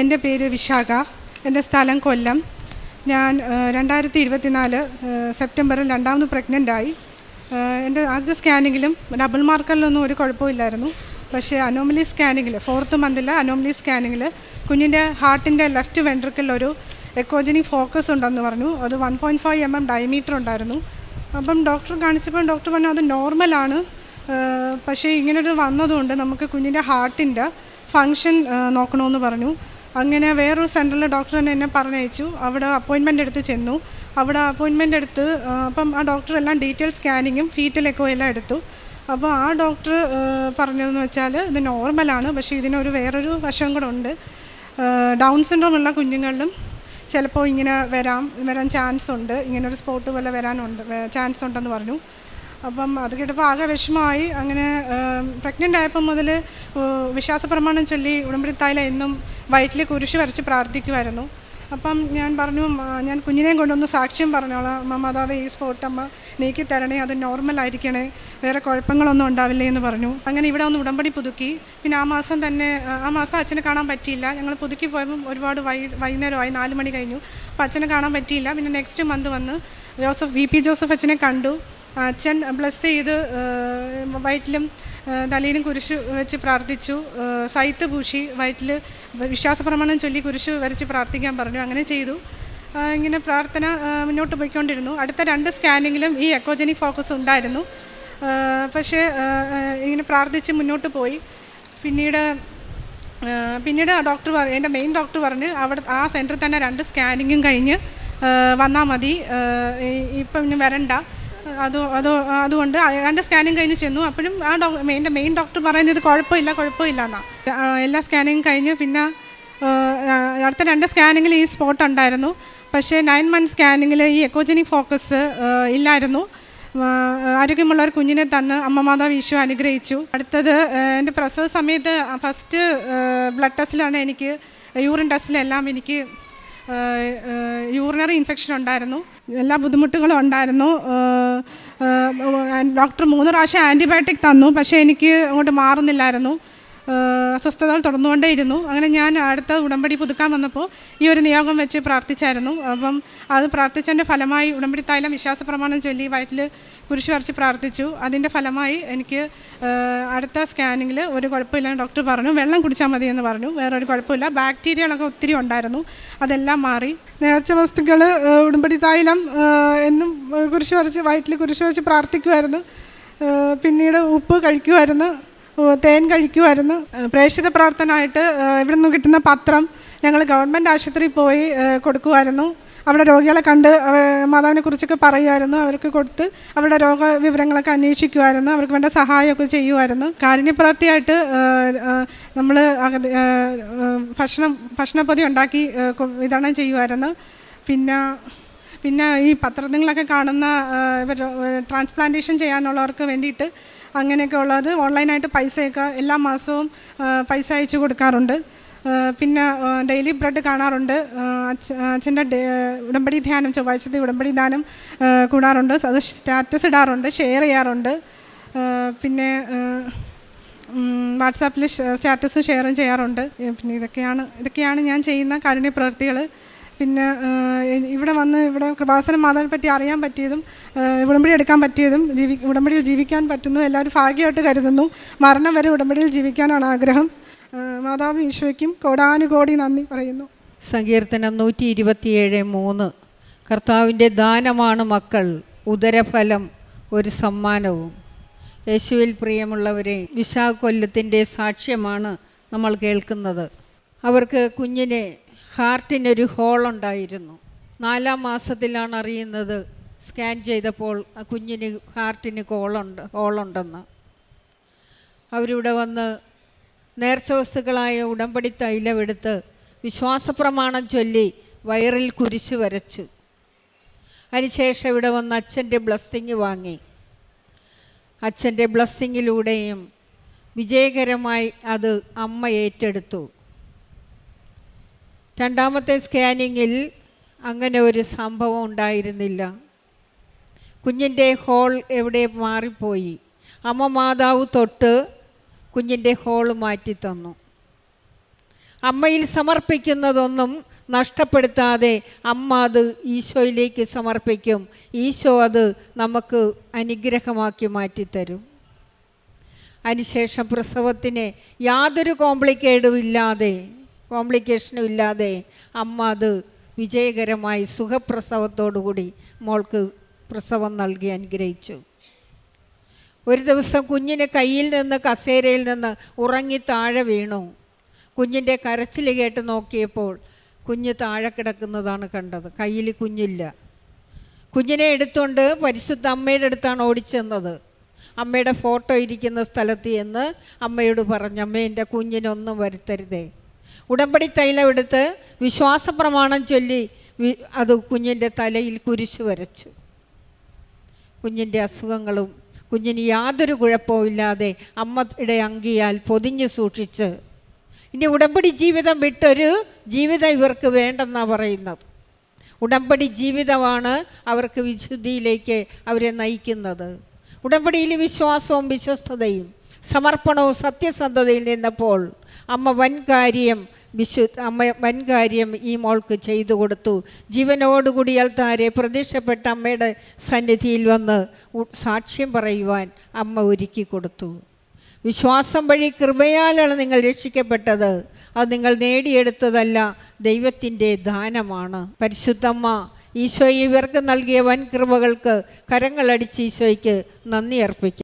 എന്റെ പേര് വിശാഖ. എന്റെ സ്ഥലം കൊല്ലം. ഞാൻ രണ്ടായിരത്തി ഇരുപത്തിനാല് സെപ്റ്റംബറിൽ രണ്ടാമത് പ്രഗ്നന്റ് ആയി ഏഹ് എന്റെ ആദ്യത്തെ സ്കാനിങ്ങിലും ഡബിൾ മാർക്കറിലൊന്നും ഒരു കുഴപ്പമില്ലായിരുന്നു പക്ഷേ അനോമലി സ്കാനിങ്ങിൽ ഫോർത്ത് മന്തിലെ അനോമലി സ്കാനിങ്ങിൽ കുഞ്ഞിന്റെ ഹാർട്ടിന്റെ ലെഫ്റ്റ് വെൻട്രിക്കിൽ ഒരു എക്കോജനിക് ഫോക്കസ് ഉണ്ടെന്ന് പറഞ്ഞു. അത് one point five M M diameter ഉണ്ടായിരുന്നു. അപ്പം ഡോക്ടർ കാണിച്ചപ്പോൾ ഡോക്ടർ പറഞ്ഞു അത് നോർമലാണ്. പക്ഷേ ഇങ്ങനൊരു വന്നതുകൊണ്ട് നമുക്ക് കുഞ്ഞിന്റെ ഹാർട്ടിന്റെ ഫങ്ഷൻ നോക്കണമെന്ന് പറഞ്ഞു. അങ്ങനെ വേറൊരു സെന്ററിലെ ഡോക്ടർ തന്നെ എന്നെ പറഞ്ഞയച്ചു. അവിടെ അപ്പോയിൻമെന്റ് എടുത്ത് ചെന്നു. അവിടെ അപ്പോയിൻമെന്റ് എടുത്ത് അപ്പം ആ ഡോക്ടർ എല്ലാം ഡീറ്റെയിൽ സ്കാനിങ്ങും ഫീറ്റൽ എക്കോ എല്ലാം എടുത്തു. അപ്പോൾ ആ ഡോക്ടർ പറഞ്ഞതെന്ന് വെച്ചാൽ ഇത് നോർമലാണ് പക്ഷേ ഇതിനൊരു വേറൊരു വശം കൂടെ ഉണ്ട്. ഡൗൺ സിൻഡ്രോം ഉള്ള കുഞ്ഞുങ്ങളിലും ചിലപ്പോൾ ഇങ്ങനെ വരാം വരാൻ ചാൻസ് ഉണ്ട്. ഇങ്ങനൊരു സ്പോട്ട് പോലെ വരാനുണ്ട് ചാൻസ് ഉണ്ടെന്ന് പറഞ്ഞു. അപ്പം അത് കേട്ടപ്പോൾ ആകെ വിഷമമായി. അങ്ങനെ പ്രഗ്നന്റ് ആയപ്പോൾ മുതൽ വിശ്വാസ പ്രമാണം ചൊല്ലി ഉടമ്പടി തായില എന്നും വയറ്റിൽ കുരിശ് വരച്ച് പ്രാർത്ഥിക്കുമായിരുന്നു അപ്പം ഞാൻ പറഞ്ഞു ഞാൻ കുഞ്ഞിനെയും കൊണ്ടൊന്ന് സാക്ഷ്യം പറഞ്ഞോളാം. അമ്മ മാതാവ് ഈ സ്പോട്ട് അമ്മ നീക്കി തരണേ അത് നോർമൽ ആയിരിക്കണേ. വേറെ കുഴപ്പങ്ങളൊന്നും ഉണ്ടാവില്ലേ എന്ന് പറഞ്ഞു. അങ്ങനെ ഇവിടെ ഒന്ന് ഉടമ്പടി പുതുക്കി. പിന്നെ ആ മാസം തന്നെ ആ, മാസം അച്ഛനെ കാണാൻ പറ്റിയില്ല. ഞങ്ങൾ പുതുക്കി പോയപ്പം ഒരുപാട് വൈ വൈകുന്നേരമായി നാല് മണി കഴിഞ്ഞു. അപ്പോൾ അച്ഛനെ കാണാൻ പറ്റിയില്ല. പിന്നെ നെക്സ്റ്റ് മന്ത് വന്ന് ജോസഫ് വി പി ജോസഫ് അച്ഛനെ കണ്ടു. അച്ഛൻ ബ്ലസ് ചെയ്ത് വയറ്റിലും തലയിലും കുരിശ് വെച്ച് പ്രാർത്ഥിച്ചു. സൈത്ത് പൂശി വയറ്റിൽ വിശ്വാസപ്രമാണം ചൊല്ലി കുരിശ് വരച്ച് പ്രാർത്ഥിക്കാൻ പറഞ്ഞു. അങ്ങനെ ചെയ്തു. ഇങ്ങനെ പ്രാർത്ഥന മുന്നോട്ട് പോയിക്കൊണ്ടിരുന്നു. അടുത്ത രണ്ട് സ്കാനിങ്ങിലും ഈ എക്കോജനിക് ഫോക്കസ് ഉണ്ടായിരുന്നു. പക്ഷേ ഇങ്ങനെ പ്രാർത്ഥിച്ച് മുന്നോട്ട് പോയി. പിന്നീട് പിന്നീട് ഡോക്ടർ പറഞ്ഞു എന്റെ മെയിൻ ഡോക്ടർ പറഞ്ഞ് അവിടെ ആ സെന്ററിൽ തന്നെ രണ്ട് സ്കാനിങ്ങും കഴിഞ്ഞ് വന്നാൽ മതി. ഇപ്പം ഇനി വരണ്ട. അത് അത് അതുകൊണ്ട് രണ്ട് സ്കാനിങ് കഴിഞ്ഞ് ചെന്നു. അപ്പോഴും ആ ഡോ എന്റെ മെയിൻ ഡോക്ടർ പറയുന്നത് കുഴപ്പമില്ല കുഴപ്പമില്ല എന്നാ എല്ലാ സ്കാനിങ്ങും കഴിഞ്ഞ്. പിന്നെ അടുത്ത രണ്ട് സ്കാനിങ്ങിൽ ഈ സ്പോട്ട് ഉണ്ടായിരുന്നു. പക്ഷേ നയൻ മന്ത് സ്കാനിങ്ങിൽ ഈ എക്കോജനിക് ഫോക്കസ് ഇല്ലായിരുന്നു. ആരോഗ്യമുള്ള ഒരു കുഞ്ഞിനെ തന്ന് അമ്മ മാതാവ് അനുഗ്രഹിച്ചു. അടുത്തത് എന്റെ പ്രസവ സമയത്ത് ഫസ്റ്റ് ബ്ലഡ് ടെസ്റ്റിലാണ് എനിക്ക് യൂറിൻ ടെസ്റ്റിലെല്ലാം എനിക്ക് യൂറിനറി ഇൻഫെക്ഷൻ ഉണ്ടായിരുന്നു. എല്ലാ ബുദ്ധിമുട്ടുകളും ഉണ്ടായിരുന്നു. ഡോക്ടർ മൂന്ന് പ്രാവശ്യം ആന്റിബയോട്ടിക് തന്നു. പക്ഷേ എനിക്ക് അങ്ങോട്ട് മാറുന്നില്ലായിരുന്നു. അസ്വസ്ഥതകൾ തുടർന്നുകൊണ്ടേയിരുന്നു. അങ്ങനെ ഞാൻ അടുത്ത ഉടമ്പടി പുതുക്കാൻ വന്നപ്പോൾ ഈ ഒരു നിയോഗം വെച്ച് പ്രാർത്ഥിച്ചായിരുന്നു. അപ്പം അത് പ്രാർത്ഥിച്ചതിന്റെ ഫലമായി ഉടമ്പടി തൈലം വിശ്വാസ പ്രമാണം ചൊല്ലി വയറ്റിൽ കുരിശ് വരച്ച് പ്രാർത്ഥിച്ചു. അതിന്റെ ഫലമായി എനിക്ക് അടുത്ത സ്കാനിങ്ങിൽ ഒരു കുഴപ്പമില്ല ഡോക്ടർ പറഞ്ഞു. വെള്ളം കുടിച്ചാൽ മതി എന്ന് പറഞ്ഞു. വേറെ ഒരു കുഴപ്പമില്ല. ബാക്ടീരിയകളൊക്കെ ഒത്തിരി ഉണ്ടായിരുന്നു. അതെല്ലാം മാറി. നേർച്ച വസ്തുക്കൾ ഉടമ്പടി തൈലം എന്നും കുരിശ് വരച്ച് വയറ്റിൽ കുരിശ് വരച്ച് പ്രാർത്ഥിക്കുമായിരുന്നു. പിന്നീട് ഉപ്പ് കഴിക്കുമായിരുന്നു. തേൻ കഴിക്കുമായിരുന്നു പ്രേക്ഷിത പ്രാർത്ഥനയായിട്ട് ഇവിടെ നിന്ന് കിട്ടുന്ന പത്രം ഞങ്ങൾ ഗവൺമെന്റ് ആശുപത്രിയിൽ പോയി കൊടുക്കുമായിരുന്നു അവിടെ രോഗികളെ കണ്ട് മാതാവിനെക്കുറിച്ചൊക്കെ പറയുമായിരുന്നു അവർക്ക് കൊടുത്ത് അവരുടെ രോഗ വിവരങ്ങളൊക്കെ അന്വേഷിക്കുമായിരുന്നു അവർക്ക് വേണ്ട സഹായമൊക്കെ ചെയ്യുമായിരുന്നു കാരുണ്യപ്രവർത്തിയായിട്ട് നമ്മൾ ഭക്ഷണം ഭക്ഷണപ്പൊതി ഉണ്ടാക്കി വിതരണം ചെയ്യുമായിരുന്നു പിന്നെ പിന്നെ ഈ പത്രങ്ങളൊക്കെ കാണുന്ന ട്രാൻസ്പ്ലാന്റേഷൻ ചെയ്യാനുള്ളവർക്ക് വേണ്ടിയിട്ട് അങ്ങനെയൊക്കെ ഉള്ളത്. ഓൺലൈനായിട്ട് പൈസയൊക്കെ എല്ലാ മാസവും പൈസ അയച്ചു കൊടുക്കാറുണ്ട്. പിന്നെ ഡെയിലി ബ്രെഡ് കാണാറുണ്ട്. അച്ഛ- അച്ഛന്റെ ഉടമ്പടി ധ്യാനം ചൊവ്വാഴ്ചത്തെ ഉടമ്പടി ധ്യാനം കൂടാറുണ്ട്. അത് സ്റ്റാറ്റസ് ഇടാറുണ്ട് ഷെയർ ചെയ്യാറുണ്ട്. പിന്നെ വാട്സാപ്പിൽ സ്റ്റാറ്റസ് ഷെയറും ചെയ്യാറുണ്ട്. പിന്നെ ഇതൊക്കെയാണ് ഇതൊക്കെയാണ് ഞാൻ ചെയ്യുന്ന കാരുണ്യ പ്രവൃത്തികൾ പിന്നെ ഇവിടെ വന്ന് ഇവിടെ കൃപാസന മാതാവിനെ പറ്റി അറിയാൻ പറ്റിയതും ഉടമ്പടി എടുക്കാൻ പറ്റിയതും ജീവി ഉടമ്പടിയിൽ ജീവിക്കാൻ പറ്റുന്നു എല്ലാവരും ഭാഗ്യമായിട്ട് കരുതുന്നു. മരണം വരെ ഉടമ്പടിയിൽ ജീവിക്കാനാണ് ആഗ്രഹം. മാതാവ് ഈശോയ്ക്കും കോടാനുകോടി നന്ദി പറയുന്നു. സങ്കീർത്തനം നൂറ്റി ഇരുപത്തിയേഴ് മൂന്ന്. കർത്താവിന്റെ ദാനമാണ് മക്കൾ ഉദരഫലം ഒരു സമ്മാനവും. യേശുവിൽ പ്രിയമുള്ളവരെ വിശാഖൊല്ലത്തിന്റെ സാക്ഷ്യമാണ് നമ്മൾ കേൾക്കുന്നത്. അവർക്ക് കുഞ്ഞിന് ഹാർട്ടിനൊരു ഹോളുണ്ടായിരുന്നു. നാലാം മാസത്തിലാണ് അറിയുന്നത് സ്കാൻ ചെയ്തപ്പോൾ ആ കുഞ്ഞിന് ഹാർട്ടിന് കോളുണ്ട് ഹോളുണ്ടെന്ന്. അവരിവിടെ വന്ന് നേർച്ച വസ്തുക്കളായ ഉടമ്പടി തൈലമെടുത്ത് വിശ്വാസപ്രമാണം ചൊല്ലി വയറിൽ കുരിശ് വരച്ചു. അതിനുശേഷം ഇവിടെ വന്ന് അച്ഛന്റെ ബ്ലസ്സിങ് വാങ്ങി. അച്ഛന്റെ ബ്ലസ്സിങ്ങിലൂടെയും വിജയകരമായി അത് അമ്മ ഏറ്റെടുത്തു. രണ്ടാമത്തെ സ്കാനിങ്ങിൽ അങ്ങനെ ഒരു സംഭവം ഉണ്ടായിരുന്നില്ല. കുഞ്ഞിന്റെ ഹോൾ എവിടെ മാറിപ്പോയി? അമ്മ മാതാവ് തൊട്ട് കുഞ്ഞിന്റെ ഹോൾ മാറ്റി തന്നു. അമ്മയിൽ സമർപ്പിക്കുന്നതൊന്നും നഷ്ടപ്പെടുത്താതെ അമ്മ അത് ഈശോയിലേക്ക് സമർപ്പിക്കും. ഈശോ അത് നമുക്ക് അനുഗ്രഹമാക്കി മാറ്റിത്തരും. അതിനുശേഷം പ്രസവത്തിന് യാതൊരു കോംപ്ലിക്കേഡും ഇല്ലാതെ കോംപ്ലിക്കേഷനും ഇല്ലാതെ അമ്മ അത് വിജയകരമായി സുഖപ്രസവത്തോടുകൂടി മോൾക്ക് പ്രസവം നൽകി അനുഗ്രഹിച്ചു. ഒരു ദിവസം കുഞ്ഞിന് കയ്യിൽ നിന്ന് കസേരയിൽ നിന്ന് ഉറങ്ങി താഴെ വീണു. കുഞ്ഞിന്റെ കരച്ചിൽ കേട്ട് നോക്കിയപ്പോൾ കുഞ്ഞ് താഴെ കിടക്കുന്നതാണ് കണ്ടത്. കയ്യിൽ കുഞ്ഞില്ല. കുഞ്ഞിനെ എടുത്തുകൊണ്ട് പരിശുദ്ധ അമ്മയുടെ അടുത്താണ് ഓടിച്ചെന്നത്. അമ്മയുടെ ഫോട്ടോ ഇരിക്കുന്ന സ്ഥലത്ത് ചെന്ന് അമ്മയോട് പറഞ്ഞു അമ്മ എന്റെ കുഞ്ഞിനൊന്നും വരുത്തരുതേ. ഉടമ്പടി തൈലം എടുത്ത് വിശ്വാസ പ്രമാണം ചൊല്ലി അത് കുഞ്ഞിന്റെ തലയിൽ കുരിശ് വരച്ചു. കുഞ്ഞിന്റെ അസുഖങ്ങളും കുഞ്ഞിന് യാതൊരു കുഴപ്പവും ഇല്ലാതെ അമ്മയുടെ അങ്കിയാൽ പൊതിഞ്ഞു സൂക്ഷിച്ച് ഇനി ഉടമ്പടി ജീവിതം വിട്ടൊരു ജീവിതം ഇവർക്ക് വേണ്ടെന്നാണ് പറയുന്നത്. ഉടമ്പടി ജീവിതമാണ് അവർക്ക് വിശുദ്ധിയിലേക്ക് അവരെ നയിക്കുന്നത്. ഉടമ്പടിയിൽ വിശ്വാസവും വിശ്വസ്തതയും സമർപ്പണവും സത്യസന്ധതയിൽ നിന്നപ്പോൾ അമ്മ വൻ കാര്യം വിശു അമ്മ വൻകാര്യം ഈ മോൾക്ക് ചെയ്തു കൊടുത്തു. ജീവനോടുകൂടി അൽത്താരെ പ്രതീക്ഷപ്പെട്ട അമ്മയുടെ സന്നിധിയിൽ വന്ന് സാക്ഷ്യം പറയുവാൻ അമ്മ ഒരുക്കി കൊടുത്തു. വിശ്വാസം വഴി കൃപയാലാണ് നിങ്ങൾ രക്ഷിക്കപ്പെട്ടത്. അത് നിങ്ങൾ നേടിയെടുത്തതല്ല ദൈവത്തിന്റെ ദാനമാണ്. പരിശുദ്ധമ്മ ഈശോ ഇവർക്ക് നൽകിയ വൻ കൃപകൾക്ക് കരങ്ങളടിച്ച് ഈശോയ്ക്ക് നന്ദി അർപ്പിക്കും